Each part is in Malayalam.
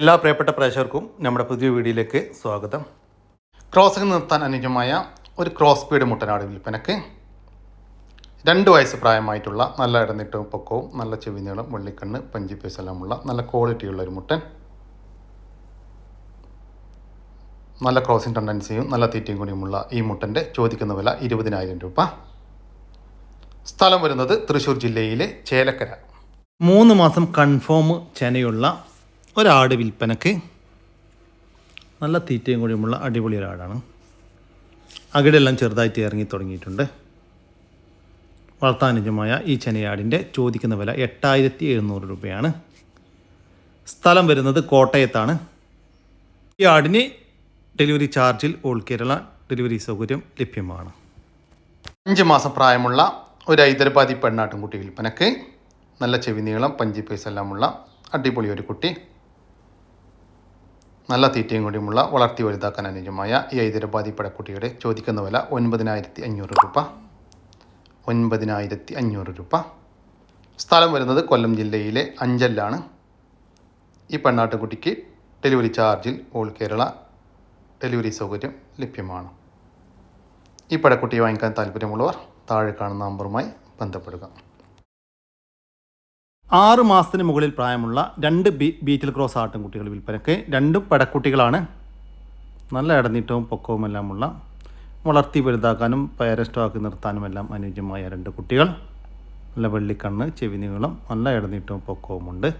എല്ലാ പ്രിയപ്പെട്ട പ്രേക്ഷകർക്കും നമ്മുടെ പുതിയ വീഡിയോയിലേക്ക് സ്വാഗതം. ക്രോസിംഗ് നിർത്താൻ അനുയോജ്യമായ ഒരു ക്രോസ് പീഡ് മുട്ടനാട് വിൽപ്പനക്ക് രണ്ട് വയസ്സ് പ്രായമായിട്ടുള്ള നല്ല ഇടനീട്ടവും പൊക്കവും നല്ല ചെവി നീളം വെള്ളിക്കണ്ണ് പഞ്ചി പീസ് എല്ലാമുള്ള നല്ല ക്വാളിറ്റിയുള്ള ഒരു മുട്ടൻ. നല്ല ക്രോസിംഗ് ടെൻഡൻസിയും നല്ല തീറ്റയും കൂടിയുമുള്ള ഈ മുട്ടന്റെ ചോദിക്കുന്ന വില ഇരുപതിനായിരം രൂപ. സ്ഥലം വരുന്നത് തൃശ്ശൂർ ജില്ലയിലെ ചേലക്കര. മൂന്ന് മാസം കൺഫേം ചെനയുള്ള ഒരാട് വിൽപ്പനക്ക് നല്ല തീറ്റയും കൂടിയുമുള്ള അടിപൊളി ഒരാടാണ്. അകിടെല്ലാം ചെറുതായിട്ട് ഇറങ്ങി തുടങ്ങിയിട്ടുണ്ട്. വളർത്താനുജമായ ഈ ചെനയാടിന്റെ ചോദിക്കുന്ന വില എട്ടായിരത്തി എഴുന്നൂറ് രൂപയാണ്. സ്ഥലം വരുന്നത് കോട്ടയത്താണ്. ഈ ആടിന് ഡെലിവറി ചാർജിൽ ഓൾ കേരള ഡെലിവറി സൗകര്യം ലഭ്യമാണ്. അഞ്ച് മാസം പ്രായമുള്ള ഒരു ഹൈദരാബാദി പെണ്ണാട്ടുംകുട്ടി വിൽപ്പനക്ക് നല്ല ചെവി നീളം പഞ്ചി പൈസ എല്ലാമുള്ള അടിപൊളി ഒരു കുട്ടി. നല്ല തീറ്റയും കൂടിയുമുള്ള വളർത്തി വലുതാക്കാൻ അനുയോജ്യമായ ഈ ഹൈദരാബാദി പടക്കുട്ടിയുടെ ചോദിക്കുന്ന വില ഒൻപതിനായിരത്തി അഞ്ഞൂറ് രൂപ. ഒൻപതിനായിരത്തി അഞ്ഞൂറ് രൂപ. സ്ഥലം വരുന്നത് കൊല്ലം ജില്ലയിലെ അഞ്ചലിലാണ്. ഈ പെണ്ണാട്ടുകുട്ടിക്ക് ഡെലിവറി ചാർജിൽ ഓൾ കേരള ഡെലിവറി സൗകര്യം ലഭ്യമാണ്. ഈ പടക്കുട്ടിയെ വാങ്ങിക്കാൻ താല്പര്യമുള്ളവർ താഴെ കാണുന്ന നമ്പറുമായി ബന്ധപ്പെടുക. ആറ് മാസത്തിന് മുകളിൽ പ്രായമുള്ള രണ്ട് ബീ ബീറ്റിൽ ക്രോസ് ആട്ടിൻകുട്ടികൾ വിൽപ്പനയ്ക്ക് രണ്ടും പടക്കുട്ടികളാണ്. നല്ല ഇടനീട്ടവും പൊക്കവും എല്ലാമുള്ള വളർത്തി വലുതാക്കാനും നിർത്താനും എല്ലാം അനുയോജ്യമായ രണ്ട് കുട്ടികൾ. നല്ല വെള്ളിക്കണ്ണ് ചെവി നല്ല ഇടനീട്ടവും പൊക്കവുമുണ്ട്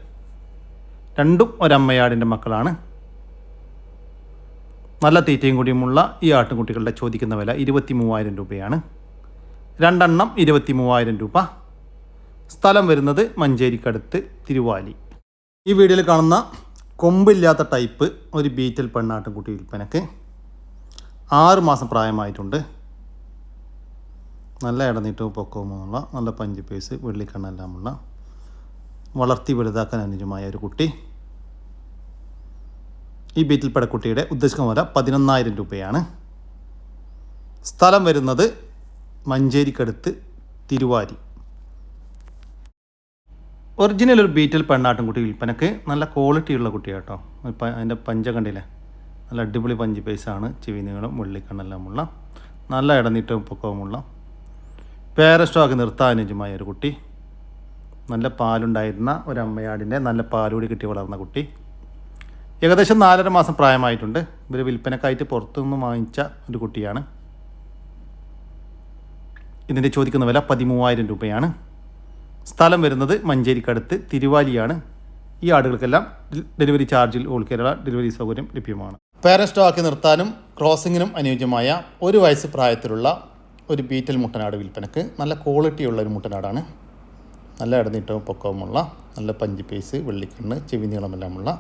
രണ്ടും ഒരമ്മയാടിന്റെ മക്കളാണ്. നല്ല തീറ്റയും കൂടിയുമുള്ള ഈ ആട്ടിൻകുട്ടികളുടെ ചോദിക്കുന്ന വില ഇരുപത്തി മൂവായിരം രൂപയാണ്. രണ്ടെണ്ണം ഇരുപത്തി മൂവായിരം രൂപ. സ്ഥലം വരുന്നത് മഞ്ചേരിക്കടുത്ത് തിരുവാലി. ഈ വീഡിയോയിൽ കാണുന്ന കൊമ്പില്ലാത്ത ടൈപ്പ് ഒരു ബീറ്റൽ പെണ്ണാട്ടിൻകുട്ടി വിൽപ്പനക്ക് ആറ് മാസം പ്രായമായിട്ടുണ്ട്. നല്ല ഇടനീട്ടവും പൊക്കവുമുള്ള നല്ല പഞ്ച് പേസ് വെള്ളിക്കണ്ണെല്ലാമുള്ള വളർത്തി വലുതാക്കാൻ അനുജമായ ഒരു കുട്ടി. ഈ ബീറ്റിൽ പെടക്കുട്ടിയുടെ ഉദ്ദേശിക്കുന്ന വില പതിനൊന്നായിരം രൂപയാണ്. സ്ഥലം വരുന്നത് മഞ്ചേരിക്കടുത്ത് തിരുവാരി ഒറിജിനൽ ഒരു ബീറ്റൽ പെണ്ണാട്ടുംകുട്ടി വിൽപ്പനക്ക് നല്ല ക്വാളിറ്റിയുള്ള കുട്ടിയാട്ടോ. ഇപ്പം അതിന്റെ പഞ്ച കണ്ടില്ലേ? നല്ല അടിപൊളി പഞ്ച് പൈസാണ് ചെവി നീളം വെള്ളിക്കണ്ണെല്ലാമുള്ള നല്ല ഇടനീട്ടവും പൊക്കവുമുള്ള പേരസ്റ്റോക്ക് നിർത്താൻ അനുജമായ ഒരു കുട്ടി. നല്ല പാലുണ്ടായിരുന്ന ഒരു അമ്മയാടിന്റെ നല്ല പാലുകൂടി കിട്ടി വളർന്ന കുട്ടി. ഏകദേശം നാലര മാസം പ്രായമായിട്ടുണ്ട്. ഇവർ വിൽപ്പനക്കായിട്ട് പുറത്തുനിന്ന് വാങ്ങിച്ച ഒരു കുട്ടിയാണ്. ഇതിന്റെ ചോദിക്കുന്ന വില പതിമൂവായിരം രൂപയാണ്. സ്ഥലം വരുന്നത് മഞ്ചേരിക്കടുത്ത് തിരുവാലിയാണ്. ഈ ആടുകൾക്കെല്ലാം ഡെലിവറി ചാർജിൽ ഓൾ കേരള ഡെലിവറി സൗകര്യം ലഭ്യമാണ്. പാരസ്റ്റോക്കി നിർത്താനും ക്രോസിങ്ങിനും അനുയോജ്യമായ ഒരു വയസ്സ് പ്രായത്തിലുള്ള ഒരു ബീറ്റൽ മുട്ടനാട് വിൽപ്പനക്ക് നല്ല ക്വാളിറ്റിയുള്ള ഒരു മുട്ടനാടാണ്. നല്ല ഇടനീട്ടവും പൊക്കവുമുള്ള നല്ല പഞ്ചി പേസ് വെള്ളിക്കണ്ണ് ചെവി നീളമെല്ലാമുള്ള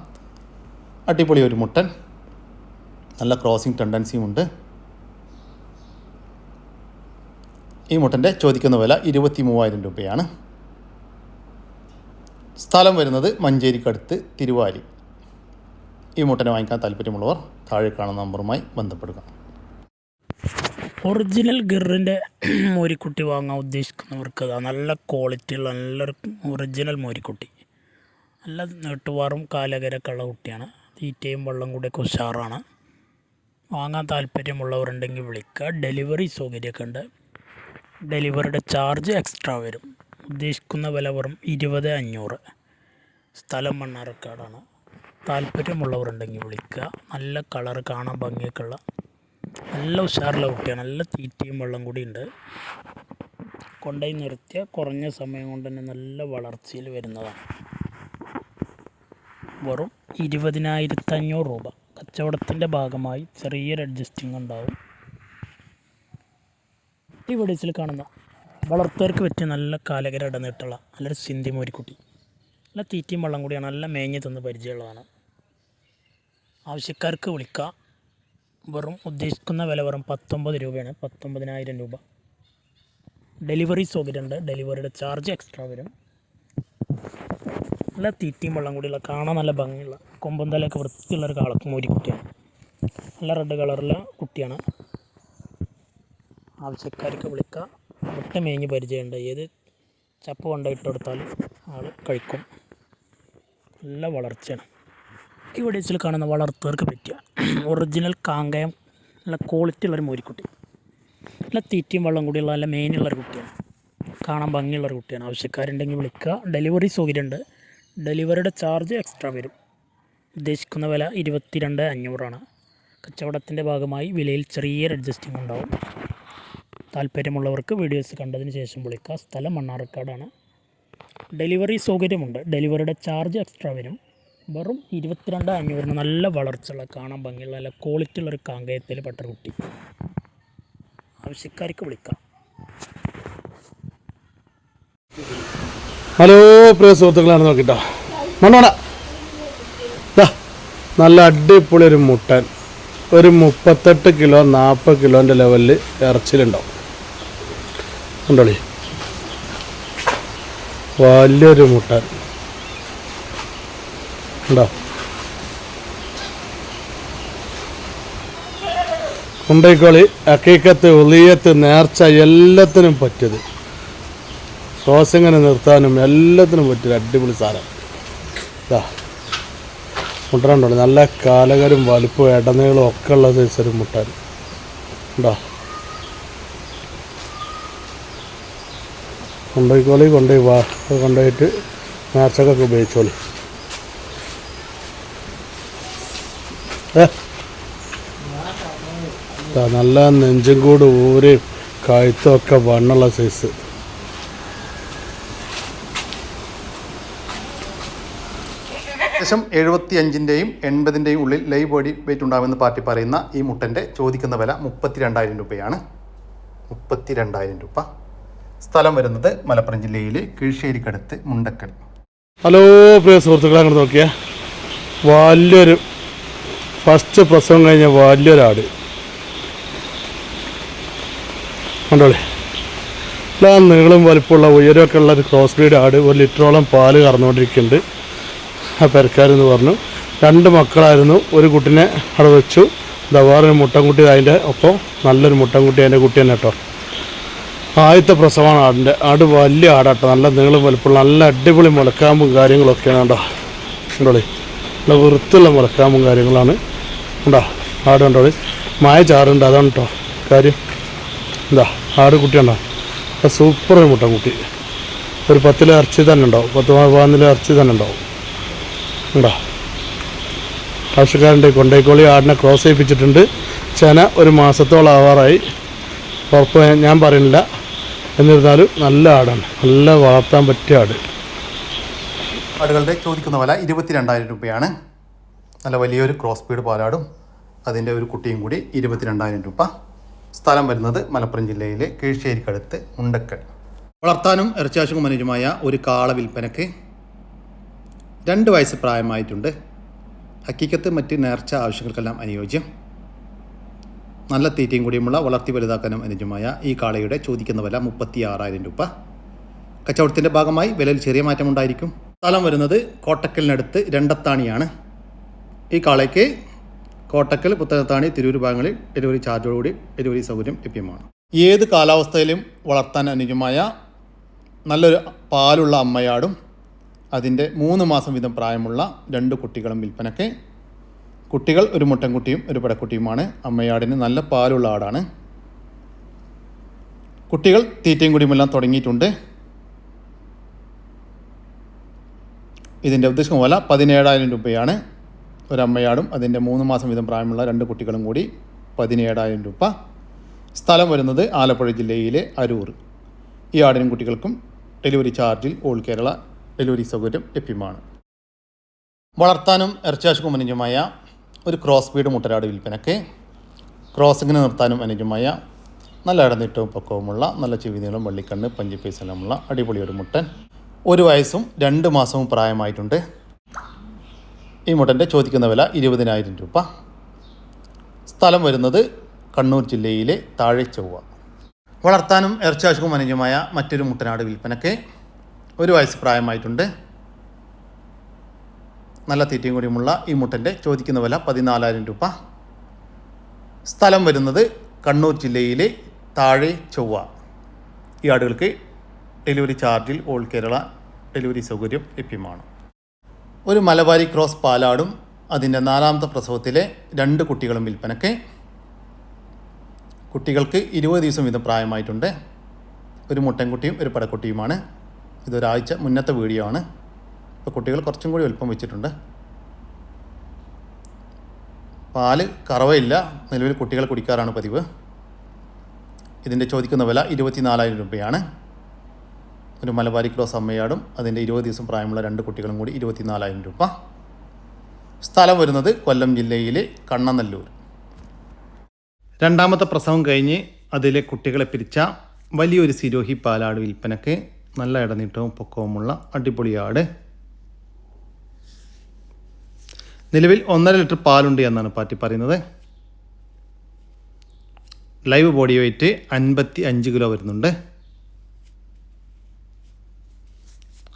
അടിപൊളി ഒരു മുട്ടൻ. നല്ല ക്രോസിംഗ് ടെൻഡൻസിയും ഉണ്ട്. ഈ മുട്ടന്റെ ചോദിക്കുന്ന വില ഇരുപത്തി മൂവായിരം രൂപയാണ്. സ്ഥലം വരുന്നത് മഞ്ചേരിക്കടുത്ത് തിരുവാലി. ഈ മുട്ടനെ വാങ്ങിക്കാൻ താല്പര്യമുള്ളവർ താഴെ കാണുന്ന നമ്പറുമായി ബന്ധപ്പെടുക. ഒറിജിനൽ ഗിറിന്റെ മോരിക്കുട്ടി വാങ്ങാൻ ഉദ്ദേശിക്കുന്നവർക്ക് നല്ല ക്വാളിറ്റിയുള്ള നല്ലൊരു ഒറിജിനൽ മോരിക്കുട്ടി. നല്ല നെട്ടുവാറും കാലകരൊക്കെ ഉള്ള കുട്ടിയാണ്. തീറ്റയും വെള്ളം കൂടിയൊക്കെ ഉഷാറാണ്. വാങ്ങാൻ താല്പര്യമുള്ളവരുണ്ടെങ്കിൽ വിളിക്കുക. ഡെലിവറി സൗകര്യമൊക്കെ ഉണ്ട്. ഡെലിവറിയുടെ ചാർജ് എക്സ്ട്രാ വരും. ഉദ്ദേശിക്കുന്ന വില വെറും ഇരുപത് അഞ്ഞൂറ്. സ്ഥലം മണ്ണാർക്കാടാണ് താല്പര്യമുള്ളവരുണ്ടെങ്കിൽ വിളിക്കുക. നല്ല കളർ കാണാൻ ഭംഗിയൊക്കെയുള്ള നല്ല ഉഷാറുള്ള കുട്ടിയാണ്. നല്ല തീറ്റയും വെള്ളം കൂടി ഉണ്ട്. കൊണ്ടുപോയി നിർത്തിയ കുറഞ്ഞ സമയം കൊണ്ട് തന്നെ നല്ല വളർച്ചയിൽ വരുന്നതാണ്. വെറും ഇരുപതിനായിരത്തി അഞ്ഞൂറ് രൂപ. കച്ചവടത്തിന്റെ ഭാഗമായി ചെറിയൊരു അഡ്ജസ്റ്റിംഗ് ഉണ്ടാവും. ഈ വീഡിയോസിൽ കാണുന്ന വളർത്തുകാർക്ക് പറ്റിയ നല്ല കാലകര ഇടനീട്ടുള്ള നല്ലൊരു സിന്ധി മോരിക്കുട്ടി. നല്ല തീറ്റയും വെള്ളം കൂടിയാണ് നല്ല മേഞ്ഞ് തന്ന് പരിചയമുള്ളതാണ്. ആവശ്യക്കാർക്ക് വിളിക്കുക വെറും ഉദ്ദേശിക്കുന്ന വില വെറും പത്തൊമ്പത് രൂപയാണ് പത്തൊമ്പതിനായിരം രൂപ. ഡെലിവറി സൗകര്യമുണ്ട് ഡെലിവറിയുടെ ചാർജ് എക്സ്ട്രാ വരും. നല്ല തീറ്റയും വെള്ളം കൂടിയുള്ള കാണാൻ നല്ല ഭംഗിയുള്ള കൊമ്പം തലയൊക്കെ വൃത്തിയുള്ളൊരു കാളക്ക് മോരിക്കുട്ടിയാണ്. നല്ല റെഡ് കളറുള്ള കുട്ടിയാണ്. ആവശ്യക്കാർക്ക് വിളിക്കുക മുട്ട മേഞ്ഞ് പരിചയമുണ്ട്. ഏത് ചപ്പ് കൊണ്ട ഇട്ട് കൊടുത്താലും ആൾ കഴിക്കും. നല്ല വളർച്ചയാണ്. ഈ വെച്ചിൽ കാണുന്ന വളർത്തുകാർക്ക് പറ്റിയ ഒറിജിനൽ കാങ്കയം നല്ല ക്വാളിറ്റി ഉള്ളൊരു മോരിക്കുട്ടി. നല്ല തീറ്റയും വെള്ളം കൂടിയുള്ള നല്ല മെയിനുള്ളൊരു കുട്ടിയാണ്. കാണാൻ ഭംഗിയുള്ളൊരു കുട്ടിയാണ്. ആവശ്യക്കാരുണ്ടെങ്കിൽ വിളിക്കുക. ഡെലിവറി സൗകര്യമുണ്ട്. ഡെലിവറിയുടെ ചാർജ് എക്സ്ട്രാ വരും. ഉദ്ദേശിക്കുന്ന വില ഇരുപത്തിരണ്ട് അഞ്ഞൂറാണ്. കച്ചവടത്തിന്റെ ഭാഗമായി വിലയിൽ ചെറിയൊരു അഡ്ജസ്റ്റിംഗ് ഉണ്ടാവും. താല്പര്യമുള്ളവർക്ക് വീഡിയോസ് കണ്ടതിന് ശേഷം വിളിക്കുക. സ്ഥലം മണ്ണാർക്കാടാണ്. ഡെലിവറി സൗകര്യമുണ്ട്. ഡെലിവറിയുടെ ചാർജ് എക്സ്ട്രാ വരും. വെറും ഇരുപത്തിരണ്ട് അഞ്ഞൂറിന് നല്ല വളർച്ചയുള്ള കാണാൻ ഭംഗിയുള്ള നല്ല ക്വാളിറ്റി ഉള്ളൊരു കാങ്കയത്തിൽ പെട്ട കുട്ടി ആവശ്യക്കാർക്ക് വിളിക്കാം. ഹലോ പ്രിയ സുഹൃത്തുക്കളാണ് നോക്കിട്ടോ. മണ്ണോണ. നല്ല അടിപൊളി ഒരു മുട്ടൻ. ഒരു മുപ്പത്തെട്ട് കിലോ നാൽപ്പത് കിലോന്റെ ലെവലിൽ ഇറച്ചിലുണ്ടാവും. കണ്ടോളി. വലിയൊരു മുട്ട. ഉണ്ടോ കുണ്ടൈക്കോളി അക്കീക്കത്ത് ഉളിയത്ത് നേർച്ച എല്ലാത്തിനും പറ്റിയത്. ശ്വാസങ്ങനെ നിർത്താനും എല്ലാത്തിനും പറ്റിയത് അടിപൊളി സാധനം. ഇതാ നല്ല കാലകരും വലുപ്പവും ഇടനീളം ഒക്കെ ഉള്ള സൈസ് ഒരു മുട്ടാൻ ഉണ്ടോ കൊണ്ടുപോയിക്കോളി കൊണ്ടുപോയി വാ. കൊണ്ടുപോയിട്ട് മാർച്ചൊക്കെ ഉപയോഗിച്ചോളി. നല്ല നെഞ്ചും കൂട് ഊരി കഴുത്തും ഒക്കെ വണ്ണുള്ള സൈസ് ഏകദേശം എഴുപത്തി അഞ്ചിന്റെയും എൺപതിന്റെയും ഉള്ളിൽ ലൈവ് ബോഡി വെയിറ്റ് ഉണ്ടാകുമെന്ന് പാർട്ടി പറയുന്ന ഈ മുട്ടന്റെ ചോദിക്കുന്ന വില മുപ്പത്തി രണ്ടായിരം രൂപയാണ്. മുപ്പത്തി രണ്ടായിരം രൂപ. സ്ഥലം വരുന്നത് മലപ്പുറം ജില്ലയിലെ കീഴ്ശ്ശേരിക്കടുത്ത് മുണ്ടക്കൽ. ഹലോ പ്രിയ സുഹൃത്തുക്കളെ അങ്ങോട്ട് നോക്കിയ. വലിയൊരു ഫസ്റ്റ് പ്രസവം കഴിഞ്ഞ വലിയൊരാട്. കണ്ടോളി. എല്ലാ നീളം വലിപ്പമുള്ള ഉയരമൊക്കെ ഉള്ള ഒരു ക്രോസ് ബ്രീഡ് ആട് ഒരു ലിറ്ററോളം പാൽ കറന്നുകൊണ്ടിരിക്കുന്നുണ്ട്. ആ പെരക്കാരെന്ന് പറഞ്ഞു. രണ്ട് മക്കളായിരുന്നു. ഒരു കുട്ടിനെ അവിടെ വെച്ചു. ദവാറിന് മുട്ടൻകുട്ടി അതിന്റെ ഒപ്പം. നല്ലൊരു മുട്ടൻകുട്ടി അതിന്റെ കുട്ടി തന്നെ കേട്ടോ. ആദ്യത്തെ പ്രസവമാണ് ആടിന്റെ. ആട് വലിയ ആടാട്ടോ. നല്ല നീളം വലുപ്പമുള്ള നല്ല അടിപൊളി മുലക്കാമ്പും കാര്യങ്ങളൊക്കെയാണ് കേട്ടോ കണ്ടോളി? നല്ല വൃത്തിയുള്ള മുലക്കാമ്പും കാര്യങ്ങളാണ്. ഉണ്ടോ ആട് കണ്ടോളി മായ ചാറുണ്ട്. അതാണ് കേട്ടോ കാര്യം. എന്താ ആട് കുട്ടിയുണ്ടോ സൂപ്പർ മുട്ട കുട്ടി. ഒരു പത്തിലെ ഇറച്ചി തന്നെ ഉണ്ടാവും. പത്ത് പതിനൊന്നിലെ ഇറച്ചി തന്നെ ഉണ്ടാവും. ഉണ്ടോ ആവശ്യക്കാരന്റെ കൊണ്ടേക്കോളി. ആടിനെ ക്രോസ് ചെയ്യിപ്പിച്ചിട്ടുണ്ട്. ചെന ഒരു മാസത്തോളം ആവാറായി ഉറപ്പ് ഞാൻ പറയുന്നില്ല. എന്നിരുന്നാലും നല്ല ആടാണ്. നല്ല വളർത്താൻ പറ്റിയ ആട്. ആടുകളുടെ ചോദിക്കുന്ന വില ഇരുപത്തി രണ്ടായിരം രൂപയാണ്. നല്ല വലിയൊരു ക്രോസ് സ്പീഡ് പാലാടും. അതിന്റെ ഒരു കുട്ടിയും കൂടി ഇരുപത്തിരണ്ടായിരം രൂപ. സ്ഥലം വരുന്നത് മലപ്പുറം ജില്ലയിലെ കീഴ്ശ്ശേരിക്കടുത്ത് മുണ്ടക്കൽ. വളർത്താനും ഇറച്ചാശുക്കും മനുജുമായ ഒരു കാള വിൽപ്പനക്ക് രണ്ട് വയസ്സ് പ്രായമായിട്ടുണ്ട്. ഹക്കീക്കത്ത് മറ്റ് നേർച്ച ആവശ്യങ്ങൾക്കെല്ലാം അനുയോജ്യം. നല്ല തീറ്റയും കൂടിയുമുള്ള വളർത്തി വലുതാക്കാനും അനുജമായ ഈ കാളയുടെ ചോദിക്കുന്ന വില മുപ്പത്തി ആറായിരം രൂപ. കച്ചവടത്തിന്റെ ഭാഗമായി വിലയിൽ ചെറിയ മാറ്റമുണ്ടായിരിക്കും സ്ഥലം വരുന്നത് കോട്ടക്കലിനടുത്ത് രണ്ടത്താണിയാണ്. ഈ കാളയ്ക്ക് കോട്ടക്കൽ പുത്തനത്താണി തിരൂർ ഭാഗങ്ങളിൽ ഡെലിവറി ചാർജോടുകൂടി ഡെലിവറി സൗകര്യം ലഭ്യമാണ്. ഏത് കാലാവസ്ഥയിലും വളർത്താൻ അനുജമായ നല്ലൊരു പാലുള്ള അമ്മയാടും അതിന്റെ മൂന്ന് മാസം വീതം പ്രായമുള്ള രണ്ട് കുട്ടികളും വിൽപ്പനയ്ക്ക് കുട്ടികൾ ഒരു മുട്ടൻകുട്ടിയും ഒരു പടക്കുട്ടിയുമാണ്. അമ്മയാടിന് നല്ല പാലുള്ള ആടാണ്. കുട്ടികൾ തീറ്റയും കുടിയുമെല്ലാം തുടങ്ങിയിട്ടുണ്ട്. ഇതിന്റെ ഉദ്ദേശം പോലെ പതിനേഴായിരം രൂപയാണ്. ഒരമ്മയാടും അതിന്റെ മൂന്ന് മാസം വീതം പ്രായമുള്ള രണ്ട് കുട്ടികളും കൂടി പതിനേഴായിരം രൂപ. സ്ഥലം വരുന്നത് ആലപ്പുഴ ജില്ലയിലെ അരൂർ. ഈ ആടിനും കുട്ടികൾക്കും ഡെലിവറി ചാർജിൽ ഓൾ കേരള ഡെലിവറി സൗകര്യം ലഭ്യമാണ്. വളർത്താനും ഇറച്ചാശുക്കും അനുയോജ്യമായ ഒരു ക്രോസ് ബീഡ് മുട്ടരാട് വിൽപ്പനയ്ക്ക് ക്രോസിങ്ങിന് നിർത്താനും അനുജമായ നല്ല ഇടനീട്ടവും പക്കവുമുള്ള നല്ല ചെവിനീളം വള്ളിക്കണ്ണ് പഞ്ചിപ്പേസെല്ലാമുള്ള അടിപൊളി ഒരു മുട്ടൻ. ഒരു വയസ്സും രണ്ട് മാസവും പ്രായമായിട്ടുണ്ട്. ഈ മുട്ടന്റെ ചോദിക്കുന്ന വില ഇരുപതിനായിരം രൂപ. സ്ഥലം വരുന്നത് കണ്ണൂർ ജില്ലയിലെ താഴെ ചൊവ്വ വളർത്താനും ഇറച്ചാശുക്കും അനുജമായ മറ്റൊരു മുട്ടനാട് വിൽപ്പനയ്ക്ക് ഒരു വയസ്സ് പ്രായമായിട്ടുണ്ട്. നല്ല തീറ്റയും കൂടിയുമുള്ള ഈ മുട്ടന്റെ ചോദിക്കുന്ന വില പതിനാലായിരം രൂപ. സ്ഥലം വരുന്നത് കണ്ണൂർ ജില്ലയിലെ താഴെ ചൊവ്വ. ഈ ആടുകൾക്ക് ഡെലിവറി ചാർജിൽ ഓൾ കേരള ഡെലിവറി സൗകര്യം ലഭ്യമാണ്. ഒരു മലബാരി ക്രോസ് പാലാടും അതിന്റെ നാലാമത്തെ പ്രസവത്തിലെ രണ്ട് കുട്ടികളും വിൽപ്പനയ്ക്ക്. കുട്ടികൾക്ക് ഇരുപത് ദിവസം വീതം പ്രായമായിട്ടുണ്ട്. ഒരു മുട്ടൻകുട്ടിയും ഒരു പടക്കുട്ടിയുമാണ്. ഇതൊരാഴ്ച മുന്നത്തെ വീഡിയോ ആണ്. ഇപ്പോൾ കുട്ടികൾ കുറച്ചും കൂടി വലുപ്പം വെച്ചിട്ടുണ്ട്. പാൽ കറവയില്ല. നിലവിൽ കുട്ടികൾ കുടിക്കാറാണ് പതിവ്. ഇതിന്റെ ചോദിക്കുന്ന വില ഇരുപത്തിനാലായിരം രൂപയാണ്. ഒരു മലബാരി ക്രോസ് അമ്മയാടും അതിന്റെ ഇരുപത് ദിവസം പ്രായമുള്ള രണ്ട് കുട്ടികളും കൂടി ഇരുപത്തിനാലായിരം രൂപ. സ്ഥലം വരുന്നത് കൊല്ലം ജില്ലയിലെ കണ്ണനല്ലൂർ. രണ്ടാമത്തെ പ്രസവം കഴിഞ്ഞ് അതിലെ കുട്ടികളെ പിരിച്ച വലിയൊരു സിരോഹി പാലാട് വിൽപ്പനക്ക് നല്ല ഇടനീട്ടവും പൊക്കവുമുള്ള അടിപൊളി ആട് നിലവിൽ ഒന്നര ലിറ്റർ പാലുണ്ട് എന്നാണ് പാർട്ടി പറയുന്നത്. ലൈവ് ബോഡി വെയിറ്റ് അൻപത്തി അഞ്ച് കിലോ വരുന്നുണ്ട്.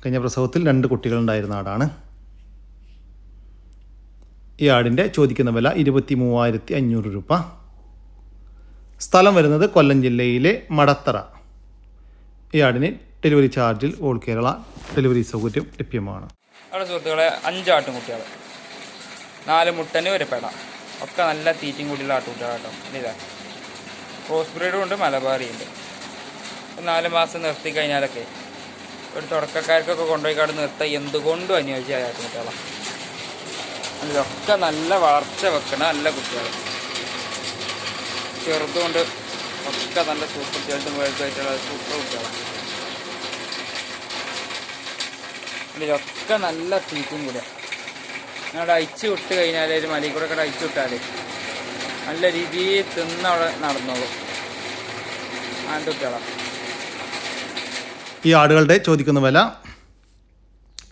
കഴിഞ്ഞ പ്രസവത്തിൽ രണ്ട് കുട്ടികളുണ്ടായിരുന്ന ആടാണ്. ഈ ആടിന്റെ ചോദിക്കുന്ന വില ഇരുപത്തി മൂവായിരത്തി അഞ്ഞൂറ് രൂപ. സ്ഥലം വരുന്നത് കൊല്ലം ജില്ലയിലെ മടത്തറ. ഈ ആടിന് ഡെലിവറി ചാർജിൽ ഓൾ കേരള ഡെലിവറി സൗകര്യം ലഭ്യമാണ്. സുഹൃത്തുക്കളെ അഞ്ചാട്ടും ആട്ടുംകുട്ടികൾ നാല് മുട്ടന് ഒരു പെട. ഒക്കെ നല്ല തീറ്റയും കൂടിയുള്ള ആട്ടുകുട്ടികളാണ് കേട്ടോ. ഇതാ ക്രോസ് ബ്രീഡും ഉണ്ട് മലബാറിയുണ്ട് നാല് മാസം നിർത്തി കഴിഞ്ഞാലൊക്കെ ഒരു തുടക്കക്കാർക്കൊക്കെ കൊണ്ടുപോയി കാട് നിർത്താൻ എന്തുകൊണ്ടും അനുയോജ്യമായ ആട്ടുകുട്ടികളാണ് ഇതൊക്കെ നല്ല വളർച്ച വെക്കണ നല്ല കുട്ടികൾ ചെറുതുകൊണ്ട് ഒക്കെ നല്ല സൂപ്പർ ചെറുതും വലുതായിട്ടുള്ള സൂപ്പർ കുട്ടികളാണ് ഇതൊക്കെ നല്ല തീറ്റും കൂടെ ഞങ്ങളുടെ അയച്ചു വിട്ട് കഴിഞ്ഞാൽ ഒരു മലയിൽ കൂടെ കൂടെ അയച്ചു വിട്ടാൽ നല്ല രീതിയിൽ തിന്ന് അവിടെ നടന്നോളൂ. ആണ്ട് കുട്ടികളാണ് ഈ ആടുകളുടെ ചോദിക്കുന്ന വില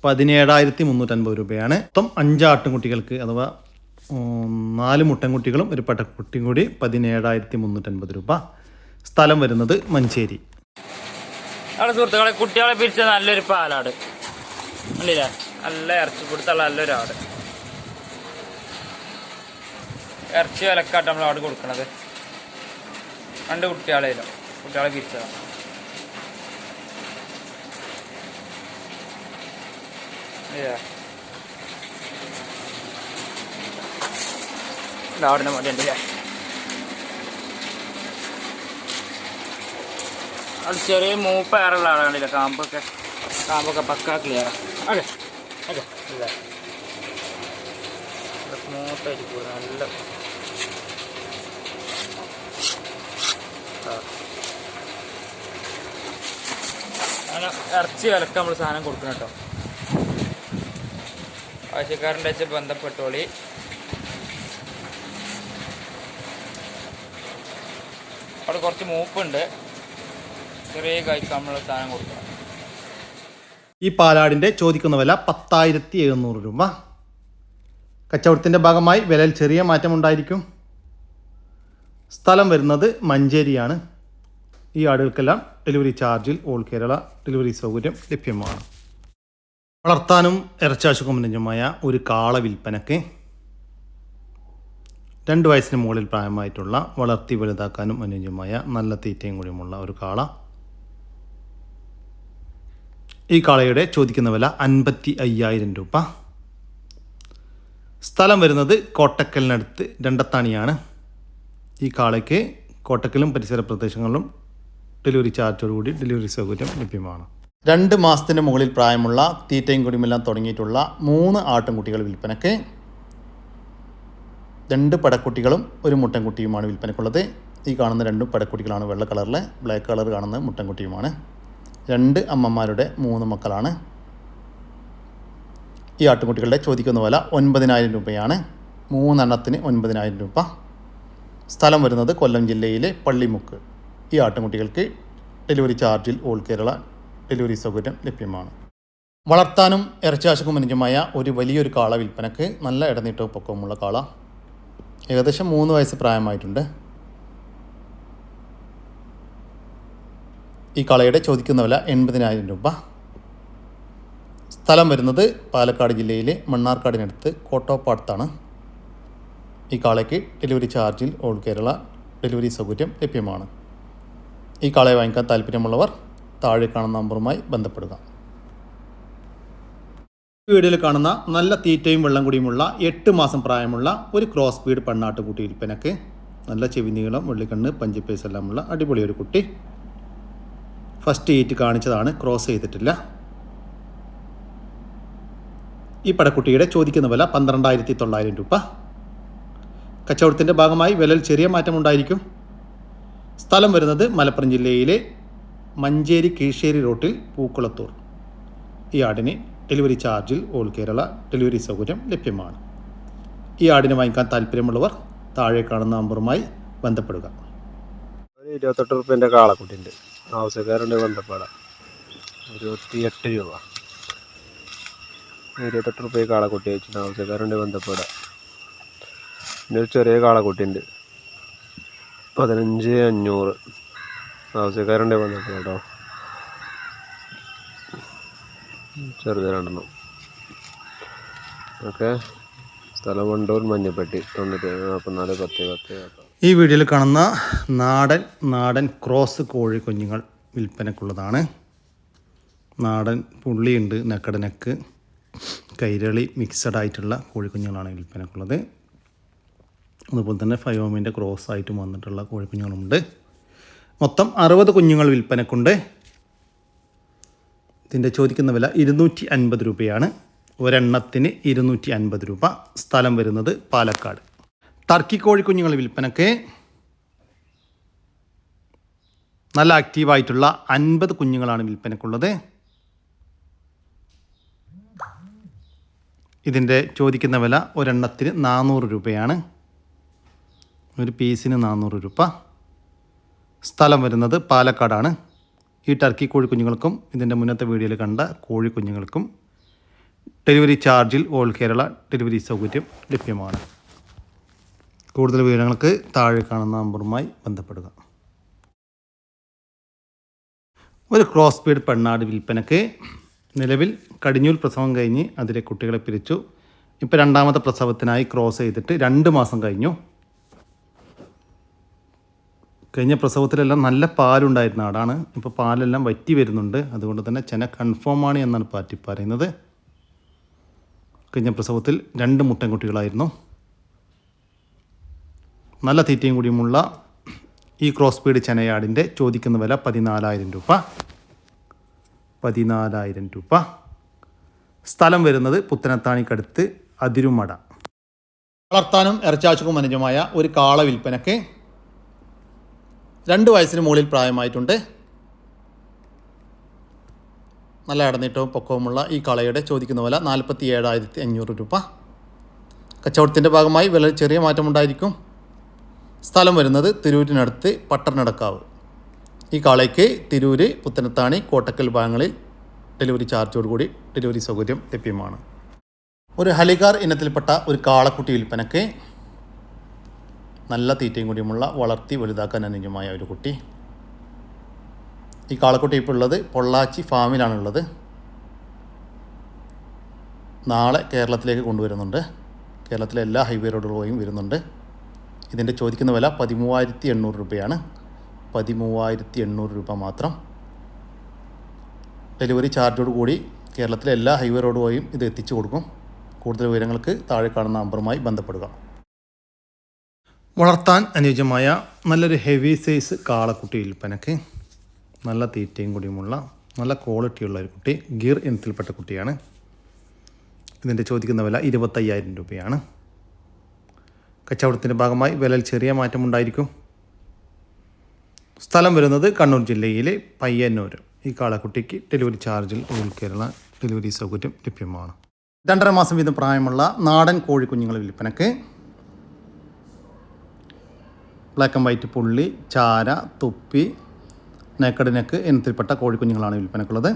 പതിനേഴായിരത്തി മുന്നൂറ്റൻപത് രൂപയാണ്. മൊത്തം അഞ്ച് ആട്ടുംകുട്ടികൾക്ക് അഥവാ നാല് മുട്ടൻകുട്ടികളും ഒരു പട്ടക്കുട്ടിയും കൂടി പതിനേഴായിരത്തി മുന്നൂറ്റൻപത് രൂപ. സ്ഥലം വരുന്നത് മഞ്ചേരി. അവിടെ സുഹൃത്തുക്കളെ കുട്ടികളെ പിരിച്ച നല്ലൊരു പാലാട്. അല്ലേ നല്ല ഇറച്ചി കൊടുത്തുള്ള നല്ലൊരു ആട്. ഇറച്ചി വിലക്കാട്ട് നമ്മൾ അവിടെ കൊടുക്കണത് രണ്ട് കുട്ടികളെയല്ലോ കുട്ടികളെ പിരിച്ചതാണ് അവിടെ നിന്ന് മതി ഉണ്ടല്ലേ അത് ചെറിയ മൂപ്പ ഏറുള്ള ആളാണല്ലോ കാമ്പൊക്കെ കാമ്പൊക്കെ പക്ക ക്ലിയർ അതെ അതെ ഇല്ല സ്മൂത്തായിട്ട് പോകും നല്ല അങ്ങനെ ഇറച്ചി വിലക്ക് നമ്മൾ സാധനം കൊടുക്കണം കേട്ടോ. ആവശ്യക്കാരന്റെ വെച്ച് ബന്ധപ്പെട്ടോളി. അവിടെ കുറച്ച് മൂപ്പുണ്ട്. ചെറിയ കൈക്ക് നമ്മൾ സാധനം കൊടുക്കണം. ഈ പാലാടിന്റെ ചോദിക്കുന്ന വില പത്തായിരത്തി എഴുന്നൂറ് രൂപ. കച്ചവടത്തിന്റെ ഭാഗമായി വിലയിൽ ചെറിയ മാറ്റമുണ്ടായിരിക്കും സ്ഥലം വരുന്നത് മഞ്ചേരിയാണ്. ഈ ആടുകൾക്കെല്ലാം ഡെലിവറി ചാർജിൽ ഓൾ കേരള ഡെലിവറി സൗകര്യം ലഭ്യമാണ്. വളർത്താനും ഇറച്ചാശുഖമനുജമായ ഒരു കാള വിൽപ്പനയ്ക്ക് രണ്ട് വയസ്സിന് മുകളിൽ പ്രായമായിട്ടുള്ള വളർത്തി വലുതാക്കാനും അനുയോജ്യമായ നല്ല തീറ്റയും കൂടിയുമുള്ള ഒരു കാള. ഈ കാളയുടെ ചോദിക്കുന്ന വില അൻപത്തി അയ്യായിരം രൂപ. സ്ഥലം വരുന്നത് കോട്ടക്കലിനടുത്ത് രണ്ടത്താണിയാണ്. ഈ കാളയ്ക്ക് കോട്ടക്കലും പരിസര പ്രദേശങ്ങളിലും ഡെലിവറി ചാർജോടുകൂടി ഡെലിവറി സൗകര്യം ലഭ്യമാണ്. രണ്ട് മാസത്തിന് മുകളിൽ പ്രായമുള്ള തീറ്റയും കുടിയുമെല്ലാം തുടങ്ങിയിട്ടുള്ള മൂന്ന് ആട്ടിൻകുട്ടികൾ വിൽപ്പനയ്ക്ക് രണ്ട് പടക്കുട്ടികളും ഒരു മുട്ടൻകുട്ടിയുമാണ് വിൽപ്പനക്കുള്ളത്. ഈ കാണുന്ന രണ്ടും പടക്കുട്ടികളാണ് വെള്ള കളറിലെ ബ്ലാക്ക് കളർ കാണുന്ന മുട്ടൻകുട്ടിയുമാണ്. രണ്ട് അമ്മമാരുടെ മൂന്ന് മക്കളാണ്. ഈ ആട്ടുംകുട്ടികളുടെ ചോദിക്കുന്ന വില ഒൻപതിനായിരം രൂപയാണ്. മൂന്നെണ്ണത്തിന് ഒൻപതിനായിരം രൂപ. സ്ഥലം വരുന്നത് കൊല്ലം ജില്ലയിലെ പള്ളിമുക്ക്. ഈ ആട്ടുംകുട്ടികൾക്ക് ഡെലിവറി ചാർജിൽ ഓൾ കേരള ഡെലിവറി സൗകര്യം ലഭ്യമാണ്. വളർത്താനും ഇറച്ചിയാശക്കും അനുജമായ ഒരു വലിയൊരു കാള വിൽപ്പനക്ക് നല്ല ഇടനീട്ടവും പൊക്കവുമുള്ള കാള ഏകദേശം മൂന്ന് വയസ്സ് പ്രായമായിട്ടുണ്ട്. ഈ കളയുടെ ചോദിക്കുന്ന വില എൺപതിനായിരം രൂപ. സ്ഥലം വരുന്നത് പാലക്കാട് ജില്ലയിലെ മണ്ണാർക്കാടിനടുത്ത് കോട്ടോപ്പാടത്താണ്. ഈ കാളയ്ക്ക് ഡെലിവറി ചാർജിൽ ഓൾ കേരള ഡെലിവറി സൗകര്യം ലഭ്യമാണ്. ഈ കാളയെ വാങ്ങിക്കാൻ താല്പര്യമുള്ളവർ താഴെ കാണുന്ന നമ്പറുമായി ബന്ധപ്പെടുക. വീഡിയോയിൽ കാണുന്ന നല്ല തീറ്റയും വെള്ളം കുടിയുമുള്ള എട്ട് മാസം പ്രായമുള്ള ഒരു ക്രോസ് ബീഡ് പെണ്ണാട്ടുകുട്ടി വിൽപ്പനക്ക് നല്ല ചെവി നീളം വെള്ളിക്കണ്ണ് പഞ്ചിപ്പേസ് എല്ലാമുള്ള അടിപൊളി ഒരു കുട്ടി. ഫസ്റ്റ് ഈറ്റ് കാണിച്ചതാണ് ക്രോസ് ചെയ്തിട്ടില്ല. ഈ പടക്കുട്ടിയുടെ ചോദിക്കുന്ന വില പന്ത്രണ്ടായിരത്തി തൊള്ളായിരം രൂപ. കച്ചവടത്തിന്റെ ഭാഗമായി വിലയിൽ ചെറിയ മാറ്റമുണ്ടായിരിക്കും. സ്ഥലം വരുന്നത് മലപ്പുറം ജില്ലയിലെ മഞ്ചേരി കീഴ്ശ്ശേരി റോട്ടിൽ പൂക്കുളത്തൂർ. ഈ ആടിന് ഡെലിവറി ചാർജിൽ ഓൾ കേരള ഡെലിവറി സൗകര്യം ലഭ്യമാണ്. ഈ ആടിനെ വാങ്ങിക്കാൻ താല്പര്യമുള്ളവർ താഴെ കാണുന്ന നമ്പറുമായി ബന്ധപ്പെടുക. ഒരു ഇരുപത്തെട്ട് റുപ്യന്റെ കാളക്കുട്ടിന്റെ ആവശ്യക്കാരുണ്ട് ബന്ധപ്പെടാം ഇരുപത്തിയെട്ട് രൂപ. ഇരുപത്തെട്ട് റുപ്യ കാളക്കുട്ടി വെച്ചിട്ട് ആവശ്യക്കാരുണ്ട് ബന്ധപ്പെടാം പിന്നെ ഒരു ചെറിയ കാളക്കുട്ടിയുണ്ട്. പതിനഞ്ച് അഞ്ഞൂറ്. ആവശ്യക്കാരുണ്ട് വന്നിട്ട് കേട്ടോ. ചെറുത് രണ്ടെണ്ണം. ഓക്കെ. സ്ഥലം വണ്ടൂർ മഞ്ഞപ്പെട്ടി. തൊണ്ണൂറ്റി നാൽപ്പത്തിനാല് പത്ത് പത്ത്. ഈ വീഡിയോയിൽ കാണുന്ന നാടൻ നാടൻ ക്രോസ് കോഴി കുഞ്ഞുങ്ങൾ വിൽപ്പനക്കുള്ളതാണ്. നാടൻ പുള്ളിയുണ്ട് നെക്കടനക്ക് കൈരളി മിക്സഡ് ആയിട്ടുള്ള കോഴിക്കുഞ്ഞുങ്ങളാണ് വിൽപ്പനക്കുള്ളത്. അതുപോലെ തന്നെ ഫയോമിന്റെ ക്രോസ് ആയിട്ടും വന്നിട്ടുള്ള കോഴിക്കുഞ്ഞുങ്ങളുണ്ട്. മൊത്തം അറുപത് കുഞ്ഞുങ്ങൾ വിൽപ്പനക്കുണ്ട്. ഇതിന്റെ ചോദിക്കുന്ന വില ഇരുന്നൂറ്റി അൻപത് രൂപയാണ്. ഒരെണ്ണത്തിന് ഇരുന്നൂറ്റി അൻപത് രൂപ. സ്ഥലം വരുന്നത് പാലക്കാട്. ടർക്കി കോഴിക്കുഞ്ഞുങ്ങൾ വിൽപ്പനക്ക് നല്ല ആക്റ്റീവായിട്ടുള്ള അൻപത് കുഞ്ഞുങ്ങളാണ് വിൽപ്പനക്കുള്ളത്. ഇതിന്റെ ചോദിക്കുന്ന വില ഒരെണ്ണത്തിന് നാനൂറ് രൂപയാണ്. ഒരു പീസിന് നാനൂറ് രൂപ. സ്ഥലം വരുന്നത് പാലക്കാടാണ്. ഈ ടർക്കി കോഴിക്കുഞ്ഞുങ്ങൾക്കും ഇതിന്റെ മുന്നത്തെ വീഡിയോയിൽ കണ്ട കോഴിക്കുഞ്ഞുങ്ങൾക്കും ഡെലിവറി ചാർജിൽ ഓൾ കേരള ഡെലിവറി സൗകര്യം ലഭ്യമാണ്. കൂടുതൽ വിവരങ്ങൾക്ക് താഴെ കാണുന്ന നമ്പറുമായി ബന്ധപ്പെടുക. ഒരു ക്രോസ് ബീഡ് പെണ്ണാട് വിൽപ്പനക്ക് നിലവിൽ കടിഞ്ഞൂൽ പ്രസവം കഴിഞ്ഞ് അതിലെ കുട്ടികളെ പിരിച്ചു. ഇപ്പോൾ രണ്ടാമത്തെ പ്രസവത്തിനായി ക്രോസ് ചെയ്തിട്ട് രണ്ട് മാസം കഴിഞ്ഞു. കഴിഞ്ഞ പ്രസവത്തിലെല്ലാം നല്ല പാലുണ്ടായിരുന്ന ആടാണ്. ഇപ്പോൾ പാലെല്ലാം വറ്റി വരുന്നുണ്ട്. അതുകൊണ്ട് തന്നെ ചെന ആണ് എന്നാണ് പാറ്റി പറയുന്നത്. കഴിഞ്ഞ പ്രസവത്തിൽ രണ്ട് മുട്ടൻകുട്ടികളായിരുന്നു. നല്ല തീറ്റയും കൂടിയുമുള്ള ഈ ക്രോസ് പീഡ് ചെനയാടിന്റെ ചോദിക്കുന്ന വില പതിനാലായിരം രൂപ. പതിനാലായിരം രൂപ. സ്ഥലം വരുന്നത് പുത്തനത്താണിക്കടുത്ത് അതിരുമട. വളർത്താനും ഇറച്ചാച്ചുക്കും അനുജമായ ഒരു കാള വിൽപ്പനക്ക് രണ്ട് വയസ്സിന് മുകളിൽ പ്രായമായിട്ടുണ്ട്. നല്ല ഇടനീട്ടവും പൊക്കവുമുള്ള ഈ കളയുടെ ചോദിക്കുന്ന വില നാൽപ്പത്തി ഏഴായിരത്തി അഞ്ഞൂറ് രൂപ. കച്ചവടത്തിന്റെ ഭാഗമായി വില ചെറിയ മാറ്റമുണ്ടായിരിക്കും. സ്ഥലം വരുന്നത് തിരൂരിനടുത്ത് പട്ടറിനടക്കാവ് ഈ കാളയ്ക്ക് തിരൂര് പുത്തനത്താണി കോട്ടക്കൽ ഭാഗങ്ങളിൽ ഡെലിവറി ചാർജോടുകൂടി ഡെലിവറി സൗകര്യം ലഭ്യമാണ്. ഒരു ഹലികാർ ഇനത്തിൽപ്പെട്ട ഒരു കാളക്കുട്ടി വിൽപ്പനക്ക് നല്ല തീറ്റയും കൂടിയുമുള്ള വളർത്തി വലുതാക്കാൻ അനുയോജ്യമായ ഒരു കുട്ടി. ഈ കാളക്കുട്ടി ഇപ്പോൾ ഉള്ളത് പൊള്ളാച്ചി ഫാമിലാണുള്ളത്. നാളെ കേരളത്തിലേക്ക് കൊണ്ടുവരുന്നുണ്ട്. കേരളത്തിലെ എല്ലാ ഹൈവേ റോഡുകളും വരുന്നുണ്ട്. ഇതിന്റെ ചോദിക്കുന്ന വില പതിമൂവായിരത്തി എണ്ണൂറ് രൂപയാണ്. പതിമൂവായിരത്തി എണ്ണൂറ് രൂപ മാത്രം. ഡെലിവറി ചാർജോട് കൂടി കേരളത്തിലെ എല്ലാ ഹൈവേ റോഡ് ഇത് എത്തിച്ചു കൊടുക്കും. കൂടുതൽ വിവരങ്ങൾക്ക് താഴെ കാണുന്ന നമ്പറുമായി ബന്ധപ്പെടുക. വളർത്താൻ അനുയോജ്യമായ നല്ലൊരു ഹെവി സൈസ് കാളക്കുട്ടി വിൽപ്പനക്ക് നല്ല തീറ്റയും കൂടിയുമുള്ള നല്ല ക്വാളിറ്റിയുള്ള ഒരു കുട്ടി ഗിർ ഇനത്തിൽപ്പെട്ട കുട്ടിയാണ്. ഇതിന്റെ ചോദിക്കുന്ന വില ഇരുപത്തയ്യായിരം രൂപയാണ്. കച്ചവടത്തിന്റെ ഭാഗമായി വിലയിൽ ചെറിയ മാറ്റമുണ്ടായിരിക്കും സ്ഥലം വരുന്നത് കണ്ണൂർ ജില്ലയിലെ പയ്യന്നൂർ ഈ കാളക്കുട്ടിക്ക് ഡെലിവറി ചാർജിൽ ഓൾ കേരള ഡെലിവറി സൗകര്യം ലഭ്യമാണ്. രണ്ടര മാസം വീതം പ്രായമുള്ള നാടൻ കോഴിക്കുഞ്ഞുങ്ങൾ വിൽപ്പനക്ക് ബ്ലാക്ക് ആൻഡ് വൈറ്റ് പുള്ളി ചാര തുപ്പി നേക്കഡ് നെക്ക് ഇനത്തിൽപ്പെട്ട കോഴിക്കുഞ്ഞുങ്ങളാണ് വിൽപ്പനക്കുള്ളത്.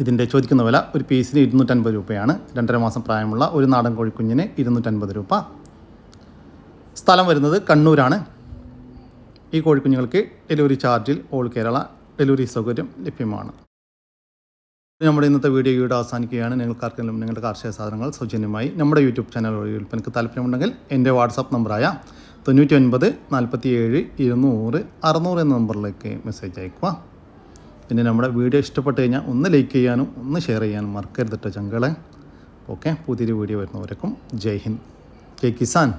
ഇതിന്റെ ചോദിക്കുന്ന വില ഒരു പീസിന് ഇരുന്നൂറ്റൻപത് രൂപയാണ്. രണ്ടര മാസം പ്രായമുള്ള ഒരു നാടൻ കോഴിക്കുഞ്ഞിന് ഇരുന്നൂറ്റൻപത് രൂപ. സ്ഥലം വരുന്നത് കണ്ണൂരാണ്. ഈ കോഴിക്കുഞ്ഞുങ്ങൾക്ക് ഡെലിവറി ചാർജിൽ ഓൾ കേരള ഡെലിവറി സൗകര്യം ലഭ്യമാണ്. നമ്മുടെ ഇന്നത്തെ വീഡിയോ വീഡിയോ അവസാനിക്കുകയാണ്. നിങ്ങൾക്ക് ആർക്കെങ്കിലും നിങ്ങളുടെ കാർഷിക സാധനങ്ങൾ സൗജന്യമായി നമ്മുടെ യൂട്യൂബ് ചാനൽ വഴി വിൽപ്പനക്ക് താല്പര്യമുണ്ടെങ്കിൽ എന്റെ വാട്സാപ്പ് നമ്പറായ തൊണ്ണൂറ്റി ഒൻപത് നാൽപ്പത്തി ഏഴ് ഇരുന്നൂറ് അറുന്നൂറ് എന്ന നമ്പറിലേക്ക് മെസ്സേജ് അയക്കുക പിന്നെ നമ്മുടെ വീഡിയോ ഇഷ്ടപ്പെട്ട് കഴിഞ്ഞാൽ ഒന്ന് ലൈക്ക് ചെയ്യാനും ഒന്ന് ഷെയർ ചെയ്യാനും മറക്കരുത് ചങ്കളെ. ഓക്കെ പുതിയൊരു വീഡിയോ വരുന്നവരേക്കും ജയ് ഹിന്ദ്. ജയ് കിസാൻ.